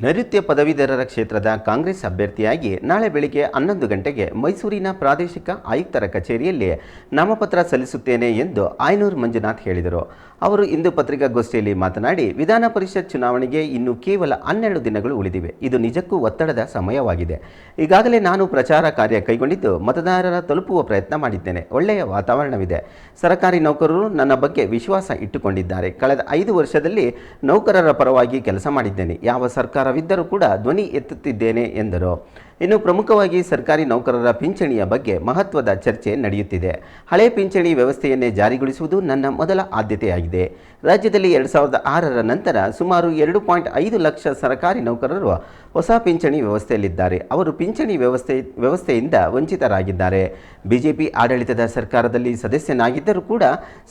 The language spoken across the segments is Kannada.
ನೈಋತ್ಯ ಪದವೀಧರರ ಕ್ಷೇತ್ರದ ಕಾಂಗ್ರೆಸ್ ಅಭ್ಯರ್ಥಿಯಾಗಿ ನಾಳೆ ಬೆಳಿಗ್ಗೆ ಹನ್ನೊಂದು ಗಂಟೆಗೆ ಮೈಸೂರಿನ ಪ್ರಾದೇಶಿಕ ಆಯುಕ್ತರ ಕಚೇರಿಯಲ್ಲಿ ನಾಮಪತ್ರ ಸಲ್ಲಿಸುತ್ತೇನೆ ಎಂದು ಆಯನೂರು ಮಂಜುನಾಥ್ ಹೇಳಿದರು. ಅವರು ಇಂದು ಪತ್ರಿಕಾಗೋಷ್ಠಿಯಲ್ಲಿ ಮಾತನಾಡಿ, ವಿಧಾನ ಪರಿಷತ್ ಚುನಾವಣೆಗೆ ಇನ್ನು ಕೇವಲ ಹನ್ನೆರಡು ದಿನಗಳು ಉಳಿದಿವೆ. ಇದು ನಿಜಕ್ಕೂ ಒತ್ತಡದ ಸಮಯವಾಗಿದೆ. ಈಗಾಗಲೇ ನಾನು ಪ್ರಚಾರ ಕಾರ್ಯ ಕೈಗೊಂಡಿದ್ದು ಮತದಾರರ ತಲುಪುವ ಪ್ರಯತ್ನ ಮಾಡಿದ್ದೇನೆ. ಒಳ್ಳೆಯ ವಾತಾವರಣವಿದೆ. ಸರ್ಕಾರಿ ನೌಕರರು ನನ್ನ ಬಗ್ಗೆ ವಿಶ್ವಾಸ ಇಟ್ಟುಕೊಂಡಿದ್ದಾರೆ. ಕಳೆದ ಐದು ವರ್ಷದಲ್ಲಿ ನೌಕರರ ಪರವಾಗಿ ಕೆಲಸ ಮಾಡಿದ್ದೇನೆ. ಯಾವ ಸರ್ಕಾರವಿದ್ದರೂ ಕೂಡ ಧ್ವನಿ ಎತ್ತುತ್ತಿದ್ದೇನೆ ಎಂದರು. ಇನ್ನು ಪ್ರಮುಖವಾಗಿ ಸರ್ಕಾರಿ ನೌಕರರ ಪಿಂಚಣಿಯ ಬಗ್ಗೆ ಮಹತ್ವದ ಚರ್ಚೆ ನಡೆಯುತ್ತಿದೆ. ಹಳೆ ಪಿಂಚಣಿ ವ್ಯವಸ್ಥೆಯನ್ನೇ ಜಾರಿಗೊಳಿಸುವುದು ನನ್ನ ಮೊದಲ ಆದ್ಯತೆಯಾಗಿದೆ. ರಾಜ್ಯದಲ್ಲಿ ಎರಡು ಸಾವಿರದ ಆರರ ನಂತರ ಸುಮಾರು ಎರಡು ಪಾಯಿಂಟ್ ಐದು ಲಕ್ಷ ಸರ್ಕಾರಿ ನೌಕರರು ಹೊಸ ಪಿಂಚಣಿ ವ್ಯವಸ್ಥೆಯಲ್ಲಿದ್ದಾರೆ. ಅವರು ಪಿಂಚಣಿ ವ್ಯವಸ್ಥೆ, ವ್ಯವಸ್ಥೆಯಿಂದ ವಂಚಿತರಾಗಿದ್ದಾರೆ. ಬಿಜೆಪಿ ಆಡಳಿತದ ಸರ್ಕಾರದಲ್ಲಿ ಸದಸ್ಯನಾಗಿದ್ದರೂ ಕೂಡ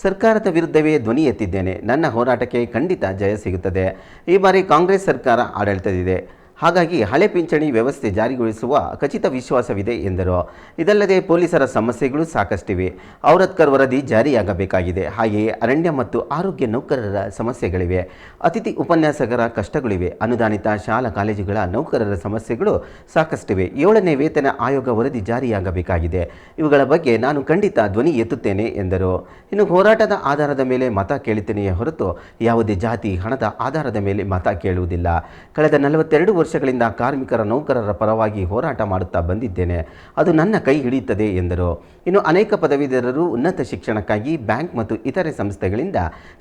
ಸರ್ಕಾರದ ವಿರುದ್ಧವೇ ಧ್ವನಿ ಎತ್ತಿದ್ದೇನೆ. ನನ್ನ ಹೋರಾಟಕ್ಕೆ ಖಂಡಿತ ಜಯ ಸಿಗುತ್ತದೆ. ಈ ಬಾರಿ ಕಾಂಗ್ರೆಸ್ ಸರ್ಕಾರ ಆಡಳಿತದಿದೆ. ಹಾಗಾಗಿ ಹಳೆ ಪಿಂಚಣಿ ವ್ಯವಸ್ಥೆ ಜಾರಿಗೊಳಿಸುವ ಖಚಿತ ವಿಶ್ವಾಸವಿದೆ ಎಂದರು. ಇದಲ್ಲದೆ ಪೊಲೀಸರ ಸಮಸ್ಯೆಗಳು ಸಾಕಷ್ಟಿವೆ. ಔರತ್ಕರ್ ವರದಿ ಜಾರಿಯಾಗಬೇಕಾಗಿದೆ. ಹಾಗೆಯೇ ಅರಣ್ಯ ಮತ್ತು ಆರೋಗ್ಯ ನೌಕರರ ಸಮಸ್ಯೆಗಳಿವೆ. ಅತಿಥಿ ಉಪನ್ಯಾಸಕರ ಕಷ್ಟಗಳಿವೆ. ಅನುದಾನಿತ ಶಾಲಾ ಕಾಲೇಜುಗಳ ನೌಕರರ ಸಮಸ್ಯೆಗಳು ಸಾಕಷ್ಟಿವೆ. ಏಳನೇ ವೇತನ ಆಯೋಗ ವರದಿ ಜಾರಿಯಾಗಬೇಕಾಗಿದೆ. ಇವುಗಳ ಬಗ್ಗೆ ನಾನು ಖಂಡಿತ ಧ್ವನಿ ಎತ್ತುತ್ತೇನೆ ಎಂದರು. ಇನ್ನು ಹೋರಾಟದ ಆಧಾರದ ಮೇಲೆ ಮತ ಕೇಳುತ್ತೇನೆಯೇ ಹೊರತು ಯಾವುದೇ ಜಾತಿ, ಹಣದ ಆಧಾರದ ಮೇಲೆ ಮತ ಕೇಳುವುದಿಲ್ಲ. ಕಳೆದ ನಲವತ್ತೆರಡು ವರ್ಷಗಳಿಂದ ಕಾರ್ಮಿಕರ ನೌಕರರ ಪರವಾಗಿ ಹೋರಾಟ ಮಾಡುತ್ತಾ ಬಂದಿದ್ದೇನೆ. ಅದು ನನ್ನ ಕೈ ಹಿಡಿಯುತ್ತದೆ ಎಂದರು. ಇನ್ನು ಅನೇಕ ಪದವೀಧರರು ಉನ್ನತ ಶಿಕ್ಷಣಕ್ಕಾಗಿ ಬ್ಯಾಂಕ್ ಮತ್ತು ಇತರೆ ಸಂಸ್ಥೆಗಳಿಂದ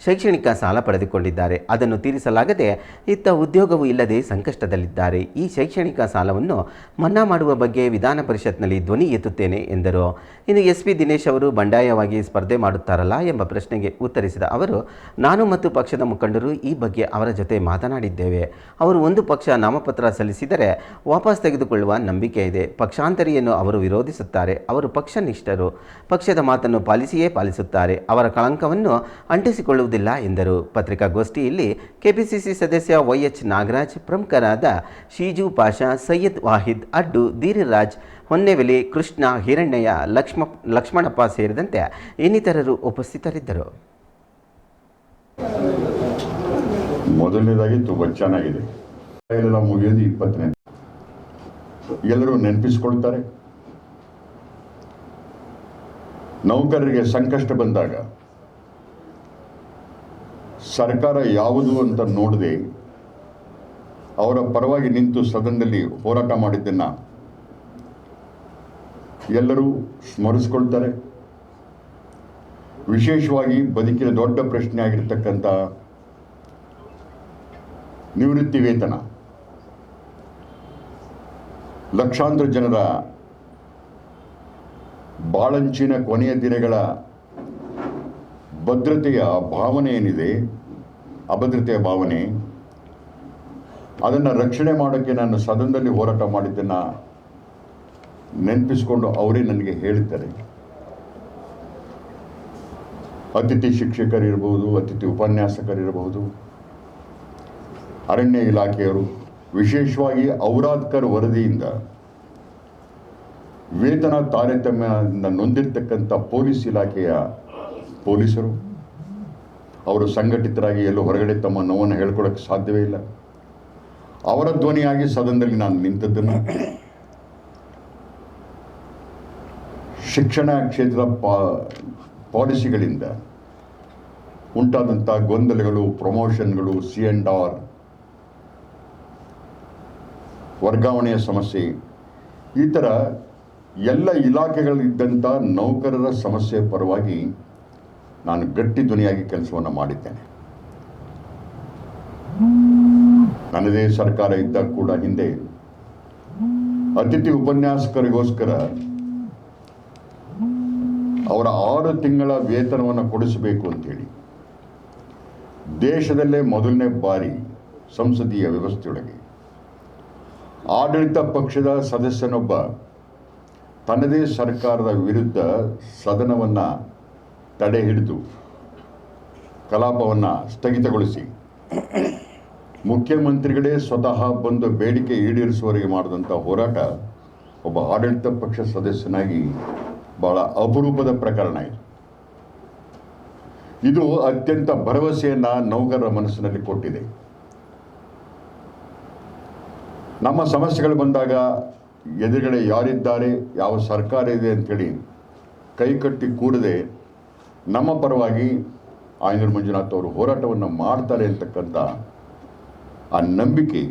ಶೈಕ್ಷಣಿಕ ಸಾಲ ಪಡೆದುಕೊಂಡಿದ್ದಾರೆ. ಅದನ್ನು ತೀರಿಸಲಾಗದೆ ಇತ್ತ ಉದ್ಯೋಗವೂ ಇಲ್ಲದೆ ಸಂಕಷ್ಟದಲ್ಲಿದ್ದಾರೆ. ಈ ಶೈಕ್ಷಣಿಕ ಸಾಲವನ್ನು ಮನ್ನಾ ಮಾಡುವ ಬಗ್ಗೆ ವಿಧಾನ ಪರಿಷತ್ನಲ್ಲಿ ಧ್ವನಿ ಎತ್ತುತ್ತೇನೆ ಎಂದರು. ಇನ್ನು ಎಸ್ ಪಿ ದಿನೇಶ್ ಅವರು ಬಂಡಾಯವಾಗಿ ಸ್ಪರ್ಧೆ ಮಾಡುತ್ತಾರಲ್ಲ ಎಂಬ ಪ್ರಶ್ನೆಗೆ ಉತ್ತರಿಸಿದ ಅವರು, ನಾನು ಮತ್ತು ಪಕ್ಷದ ಮುಖಂಡರು ಈ ಬಗ್ಗೆ ಅವರ ಜೊತೆ ಮಾತನಾಡಿದ್ದೇವೆ. ಅವರು ಒಂದು ಪಕ್ಷ, ನಾಮಪತ್ರ ಸಲ್ಲಿಸಿದರೆ ವಾಪಸ್ ತೆಗೆದುಕೊಳ್ಳುವ ನಂಬಿಕೆ ಇದೆ. ಪಕ್ಷಾಂತರಿಯನ್ನು ಅವರು ವಿರೋಧಿಸುತ್ತಾರೆ. ಅವರು ಪಕ್ಷನಿಷ್ಠರು. ಪಕ್ಷದ ಮಾತನ್ನು ಪಾಲಿಸಿಯೇ ಪಾಲಿಸುತ್ತಾರೆ. ಅವರ ಕಳಂಕವನ್ನು ಅಂಟಿಸಿಕೊಳ್ಳುವುದಿಲ್ಲ ಎಂದರು. ಪತ್ರಿಕಾಗೋಷ್ಠಿಯಲ್ಲಿ ಕೆಪಿಸಿಸಿ ಸದಸ್ಯ ವೈಎಚ್ ನಾಗರಾಜ್, ಪ್ರಮುಖರಾದ ಶೀಜು ಪಾಷಾ, ಸೈಯದ್ ವಾಹಿದ್, ಅಡ್ಡು, ಧೀರರಾಜ್, ಹೊನ್ನೆವೆಲಿ, ಕೃಷ್ಣ, ಹಿರಣ್ಣಯ್ಯ, ಲಕ್ಷ್ಮ, ಲಕ್ಷ್ಮಣಪ್ಪ ಸೇರಿದಂತೆ ಇನ್ನಿತರರು ಉಪಸ್ಥಿತರಿದ್ದರು. ಮೊದಲನೇದಾಗಿ ತುಂಬ ಚೆನ್ನಾಗಿದೆ. ಎಲ್ಲ ಮುಗಿಯೋದು ಇಪ್ಪತ್ತನೇ ಎಲ್ಲರೂ ನೆನಪಿಸ್ಕೊಳ್ತಾರೆ. ನೌಕರರಿಗೆ ಸಂಕಷ್ಟ ಬಂದಾಗ ಸರ್ಕಾರ ಯಾವುದು ಅಂತ ನೋಡದೆ ಅವರ ಪರವಾಗಿ ನಿಂತು ಸದನದಲ್ಲಿ ಹೋರಾಟ ಮಾಡಿದ್ದನ್ನು ಎಲ್ಲರೂ ಸ್ಮರಿಸ್ಕೊಳ್ತಾರೆ. ವಿಶೇಷವಾಗಿ ಬದುಕಿನ ದೊಡ್ಡ ಪ್ರಶ್ನೆ ಆಗಿರ್ತಕ್ಕಂಥ ನಿವೃತ್ತಿ ವೇತನ ಲಕ್ಷಾಂತರ ಜನರ ಬಾಳಂಚಿನ ಕೊನೆಯ ದಿನಗಳ ಭದ್ರತೆಯ ಭಾವನೆ ಏನಿದೆ? ಅಭದ್ರತೆಯ ಭಾವನೆ. ಅದನ್ನು ರಕ್ಷಣೆ ಮಾಡೋಕ್ಕೆ ನಾನು ಸದನದಲ್ಲಿ ಹೋರಾಟ ಮಾಡಿದ್ದನ್ನು ನೆನಪಿಸಿಕೊಂಡು ಅವರೇ ನನಗೆ ಹೇಳಿದ್ದಾರೆ. ಅತಿಥಿ ಶಿಕ್ಷಕರಿರ್ಬೋದು, ಅತಿಥಿ ಉಪನ್ಯಾಸಕರಿರಬಹುದು ಅರಣ್ಯ ಇಲಾಖೆಯವರು ವಿಶೇಷವಾಗಿ ಔರಾದ್ಕರ್ ವರದಿಯಿಂದ ವೇತನ ತಾರತಮ್ಯದಿಂದ ನೊಂದಿರ್ತಕ್ಕಂಥ ಪೊಲೀಸ್ ಇಲಾಖೆಯ ಪೊಲೀಸರು, ಅವರು ಸಂಘಟಿತರಾಗಿ ಎಲ್ಲೂ ಹೊರಗಡೆ ತಮ್ಮ ನೋವನ್ನು ಹೇಳ್ಕೊಳಕ್ಕೆ ಸಾಧ್ಯವೇ ಇಲ್ಲ. ಅವರ ಧ್ವನಿಯಾಗಿ ಸದನದಲ್ಲಿ ನಾನು ನಿಂತದ್ದನ್ನು ಶಿಕ್ಷಣ ಕ್ಷೇತ್ರದ ಪಾ, ಪಾಲಿಸಿಗಳಿಂದ ಉಂಟಾದಂಥ ಗೊಂದಲಗಳು, ಪ್ರಮೋಷನ್ಗಳು, ಸಿ ಎಂಡ್ ಆರ್ ವರ್ಗಾವಣೆಯ ಸಮಸ್ಯೆ. ಈ ಥರ ಎಲ್ಲ ಇಲಾಖೆಗಳಿದ್ದಂಥ ನೌಕರರ ಸಮಸ್ಯೆ ಪರವಾಗಿ ನಾನು ಗಟ್ಟಿ ಧ್ವನಿಯಾಗಿ ಕೆಲಸವನ್ನು ಮಾಡಿದ್ದೇನೆ. ನನ್ನದೇ ಸರ್ಕಾರ ಇದ್ದಾಗ ಕೂಡ ಹಿಂದೆ ಅತಿಥಿ ಉಪನ್ಯಾಸಕರಿಗೋಸ್ಕರ ಅವರ ಆರು ತಿಂಗಳ ವೇತನವನ್ನು ಕೊಡಿಸಬೇಕು ಅಂತೇಳಿ ದೇಶದಲ್ಲೇ ಮೊದಲನೇ ಬಾರಿ ಸಂಸದೀಯ ವ್ಯವಸ್ಥೆಯೊಳಗೆ ಆಡಳಿತ ಪಕ್ಷದ ಸದಸ್ಯನೊಬ್ಬ ತನ್ನದೇ ಸರ್ಕಾರದ ವಿರುದ್ಧ ಸದನವನ್ನು ತಡೆ ಹಿಡಿದು ಕಲಾಪವನ್ನು ಸ್ಥಗಿತಗೊಳಿಸಿ. ಮುಖ್ಯಮಂತ್ರಿಗಳೇ ಸ್ವತಃ ಬಂದು ಬೇಡಿಕೆ ಈಡೇರಿಸುವವರೆಗೆ ಮಾಡಿದಂಥ ಹೋರಾಟ ಒಬ್ಬ ಆಡಳಿತ ಪಕ್ಷ ಸದಸ್ಯನಾಗಿ ಬಹಳ ಅಪರೂಪದ ಪ್ರಕರಣ ಇದು. ಇದು ಅತ್ಯಂತ ಭರವಸೆಯನ್ನು ನೌಕರರ ಮನಸ್ಸಿನಲ್ಲಿ ಕೊಟ್ಟಿದೆ. ನಮ್ಮ ಸಮಸ್ಯೆಗಳು ಬಂದಾಗ ಎದುರುಗಡೆ ಯಾರಿದ್ದಾರೆ, ಯಾವ ಸರ್ಕಾರ ಇದೆ ಅಂಥೇಳಿ ಕೈಕಟ್ಟಿ ಕೂಡದೆ ನಮ್ಮ ಪರವಾಗಿ ಆಯನೂರು ಮಂಜುನಾಥ್ ಅವರು ಹೋರಾಟವನ್ನು ಮಾಡ್ತಾರೆ ಅಂತಕ್ಕಂಥ ಆ ನಂಬಿಕೆ